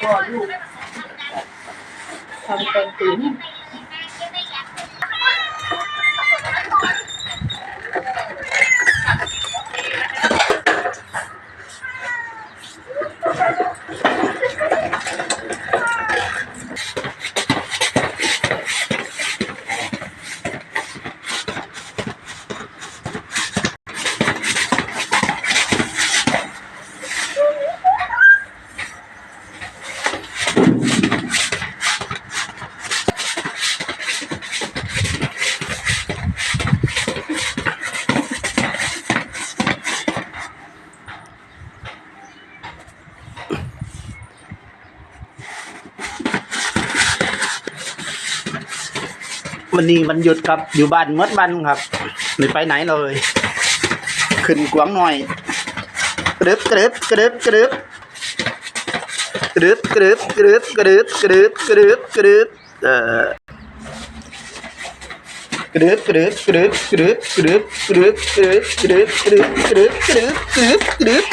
พ่อลูกทำเป็นตีน วันนี้มันหยุดครับ อยู่บ้านเมื่อวันครับไม่ไปไหนเลย ขึ้นกวางหน่อยกระดึบกระดึบกระดึบกระดึบกระดึบกระดึบกระดึบกระดึบกระดึบกระดึบกระดึบเอ่อกระดึบกระดึบกระดึบกระดึบกระดึบกระดึบกระดึบกระดึบกระดึบกระดึบกระดึบกระดึบกรึบ